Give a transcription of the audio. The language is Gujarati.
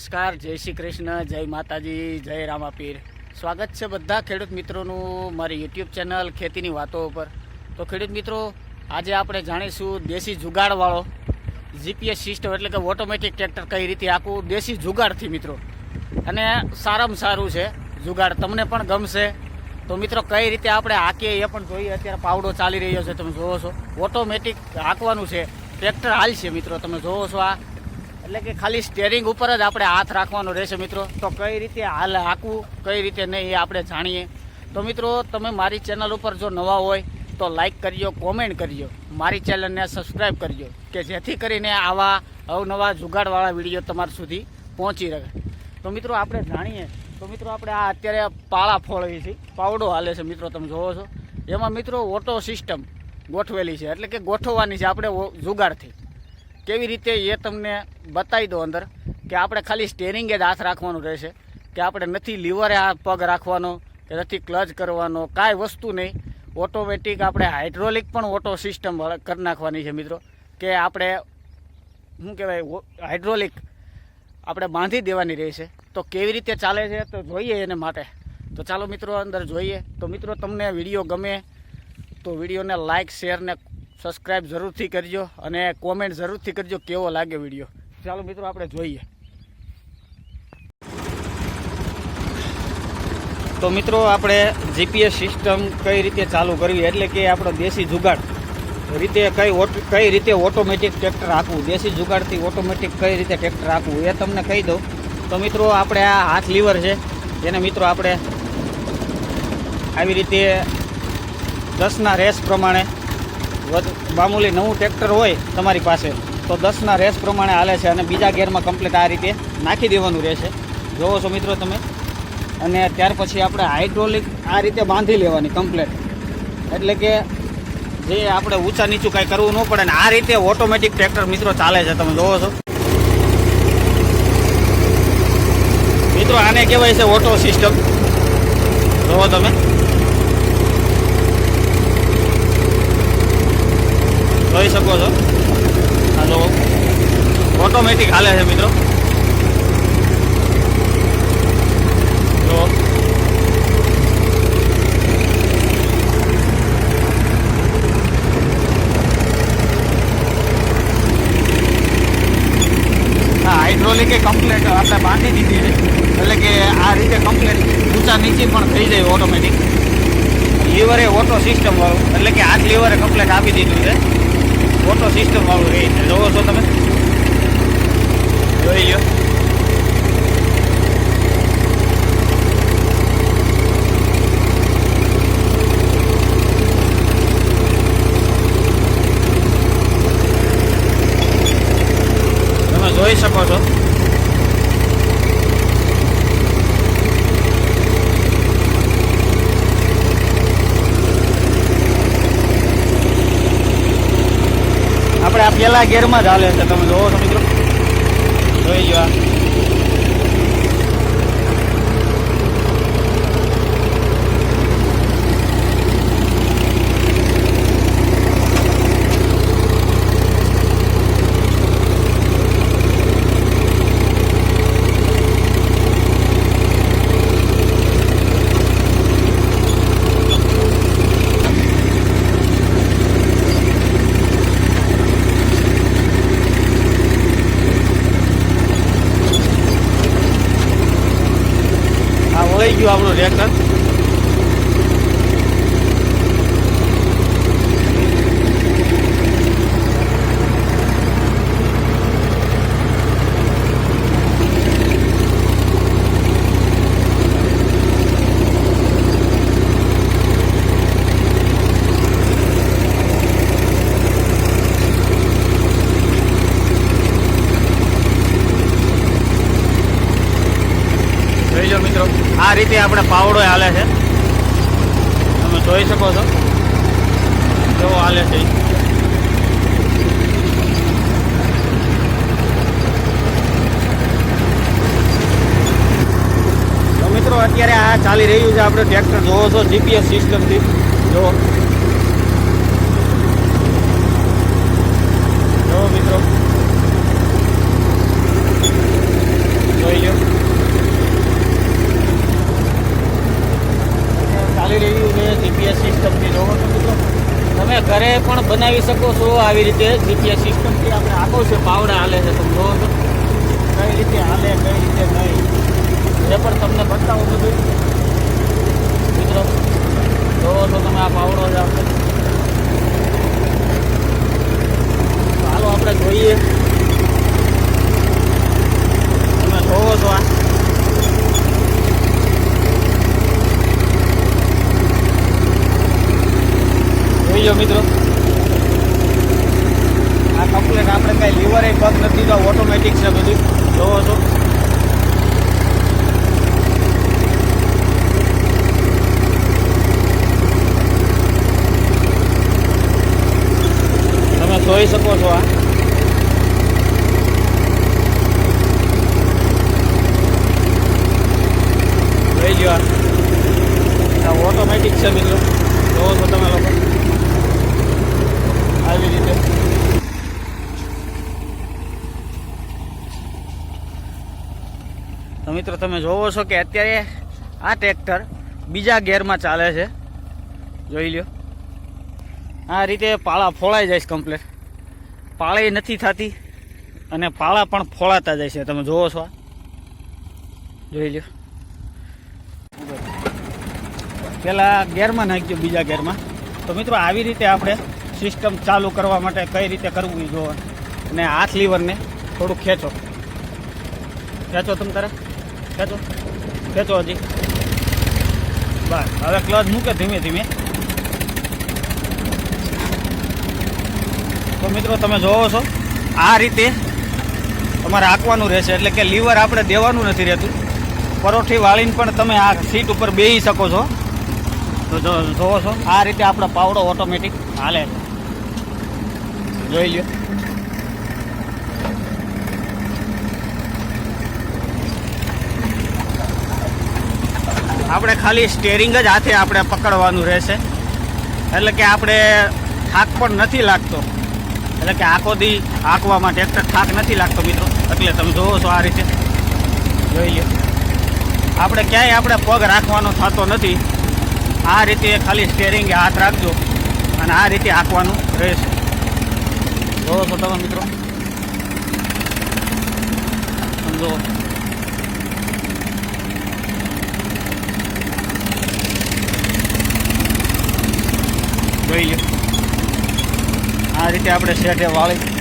નમસ્કાર, જય શ્રી કૃષ્ણ, જય માતાજી, જય રામાપીર. સ્વાગત છે બધા ખેડૂત મિત્રોનું મારી યુટ્યુબ ચેનલ ખેતીની વાતો ઉપર. તો ખેડૂત મિત્રો, આજે આપણે જાણીશું દેશી જુગાડવાળો. જીપીએસ સિસ્ટમ એટલે કે ઓટોમેટિક ટ્રેક્ટર કઈ રીતે આખું દેશી જુગાડથી મિત્રો. અને સારામાં સારું છે જુગાડ. તમને પણ ગમશે. તો મિત્રો, કઈ રીતે આપણે હાકીએ એ પણ જોઈએ. અત્યારે પાવડો ચાલી રહ્યો છે, તમે જોવો છો. ઓટોમેટિક હાંકવાનું છે. ટ્રેક્ટર હાલશે મિત્રો, તમે જોવો છો આ. એટલે કે ખાલી સ્ટેરિંગ ઉપર જ આપણે હાથ રાખવાનો રહેશે મિત્રો. તો કઈ રીતે હાલ હાંકવું કઈ રીતે નહીં એ આપણે જાણીએ. તો મિત્રો, તમે મારી ચેનલ ઉપર જો નવા હોય, તો લાઈક કરજો કોમેન્ટ કરજો. મારી ચેનલને સબસ્ક્રાઈબ કરજો, કે જેથી કરીને આવા અવનવા જુગાડવાળા વીડિયો તમારા સુધી પહોંચી રહે. તો મિત્રો, આપણે જાણીએ. તો મિત્રો, આપણે આ અત્યારે પાળા ફોળવી છે. પાવડો હાલે છે મિત્રો, તમે જોવો છો. એમાં મિત્રો ઓટો સિસ્ટમ ગોઠવેલી છે. એટલે કે ગોઠવવાની છે આપણે જુગાડથી. કેવી રીતે એ તમને બતાવી દો અંદર કે આપણે ખાલી સ્ટેરિંગે જ હાથ રાખવાનું રહેશે, કે આપણે નથી લીવરે આ પગ રાખવાનો, કે નથી ક્લચ કરવાનો, કાંઈ વસ્તુ નહીં. ઓટોમેટિક આપણે હાઇડ્રોલિક પણ ઓટો સિસ્ટમ કરી નાખવાની છે મિત્રો. કે આપણે, શું કહેવાય હાઇડ્રોલિક આપણે બાંધી દેવાની રહેશે. તો કેવી રીતે ચાલે છે તો જોઈએ એને માટે. તો ચાલો મિત્રો અંદર જોઈએ. તો મિત્રો તમને વીડિયો ગમે તો વિડીયોને લાઇક શેર ને સબસ્ક્રાઈબ જરૂરથી કરજો અને કોમેન્ટ જરૂરથી કરજો કેવો લાગે વીડિયો ચાલો મિત્રો, આપણે જોઈએ. તો મિત્રો, આપણે જીપીએસ સિસ્ટમ કઈ રીતે ચાલુ કરવી? એટલે કે આપણો દેશી જુગાડ રીતે કઈ કઈ રીતે ઓટોમેટિક ટ્રેક્ટર રાખવું દેશી જુગાડથી ઓટોમેટિક કઈ રીતે ટ્રેક્ટર રાખવું એ તમને કહી દઉં. તો મિત્રો, આપણે આ હાથ લીવર છે. એને મિત્રો, આપણે આવી રીતે દસના રેસ પ્રમાણે મામૂલી નવું ટ્રેક્ટર હોય તમારી પાસે, તો દસના રેસ પ્રમાણે હાલે છે અને બીજા ગેરમાં કમ્પ્લીટ આ રીતે નાખી દેવાનું રહેશે. જોવો છો મિત્રો તમે. અને ત્યાર પછી આપણે હાઇડ્રોલિક આ રીતે બાંધી લેવાની કમ્પ્લેટ એટલે કે જે આપણે ઊંચા નીચું કાંઈ કરવું ન પડે ને આ રીતે ઓટોમેટિક ટ્રેક્ટર મિત્રો ચાલે છે. તમે જોવો છો. મિત્રો આને કહેવાય છે ઓટો સિસ્ટમ જોવો તમે. જોઈ શકો છો. આ જો ઓટોમેટિક હાલે છે મિત્રો. જો. હાઇડ્રોલિક કમ્પ્લેટ આપણે બાંધી દીધી છે. એટલે કે આ રીતે કમ્પ્લેટ ઊંચા નીચે પણ થઈ જાય ઓટોમેટિક લીવરે ઓટો સિસ્ટમ વાળું. એટલે કે હાથ લીવરે કમ્પ્લેટ આપી દીધું છે. ઓટો સિસ્ટમ વાળું રહે છે જોવો છો તમે જોઈ લો તમે જોઈ શકો છો આપણે આ પેલા ગેરમાં જ હાલે છે તમે જોવો છો મિત્રો. જોઈ લો આ આ વળી ગયું આપણું ટ્રેક્ટર જોઈ લો મિત્રો આ રીતે આપણે પાવડો હાલે છે. તમે જોઈ શકો છો. કેવો હાલે છે મિત્રો, અત્યારે આ ચાલી રહ્યું છે. આપણે ટ્રેક્ટર જોવો છો જીપીએસ સિસ્ટમથી જો જો મિત્રો જોઈ ઘરે પણ બનાવી શકો છો આવી રીતે જીપીએસ સિસ્ટમથી આપણે આખો છે, પાવડા હાલે છે તમે જોવો છો કઈ રીતે હાલે, કઈ રીતે નહીં. એ પણ તમને બતાવું બધું. મિત્રો, જોવો છો તમે આ પાવડો જ આપણે. હાલો, આપણે જોઈએ તમે જોવો છો આ જોઈ લો મિત્રો આ કમ્પ્લેટ આપણે કઈ તો ઓટોમેટિક છે બધું. જોવો છો તમે જોઈ શકો છો આ જોઈ લ્યો આ આ ઓટોમેટિક છે મિત્રો જોવો છો તમે લોકો આવી રીતે તો મિત્રો તમે જોવો છો કે અત્યારે આ ટ્રેક્ટર બીજા ગેરમાં ચાલે છે. જોઈ લ્યો. આ રીતે પાળા ફોળાઈ જાય છે કમ્પ્લેટ પાળી નથી થતી અને પાળા પણ ફોળાતા જાય છે. તમે જોવો છો જોઈ લ્યો. પેલા ગેરમાં નાખજો બીજા ગેરમાં. તો મિત્રો આવી રીતે આપણે સિસ્ટમ ચાલુ કરવા માટે કઈ રીતે કરવું એ જોવા. અને હાથ લીવરને થોડું ખેંચો. ખેંચો તમે તારે. ખેંચો. ખેંચો હજી. બસ હવે ક્લચ મૂકે ધીમે ધીમે. તો મિત્રો તમે જોવો છો, આ રીતે તમારે આંકવાનું રહેશે. એટલે કે લીવર આપણે દેવાનું નથી રહેતું. પરોઠી વાળીને પણ તમે આ સીટ ઉપર બેસી શકો છો. તો જોવો છો. આ રીતે આપણો પાવડો ઓટોમેટિક હાલે છે. જોઈ લ્યો. આપણે ખાલી સ્ટેરિંગ જ હાથે આપણે પકડવાનું રહેશે. એટલે કે આપણે થાક પણ નથી લાગતો. એટલે કે આખો દી હાંકવામાં ટ્રેક્ટર થાક નથી લાગતો મિત્રો. એટલે તમે જોવો છો આ રીતે. જોઈ લો આપણે ક્યાંય આપણે પગ રાખવાનો થતો નથી. આ રીતે ખાલી સ્ટેરિંગે હાથ રાખજો અને આ રીતે હાંકવાનું રહેશે. જોવો છો તમે મિત્રો? સમજો જોઈ લો આ રીતે આપણે શેઠે વાળી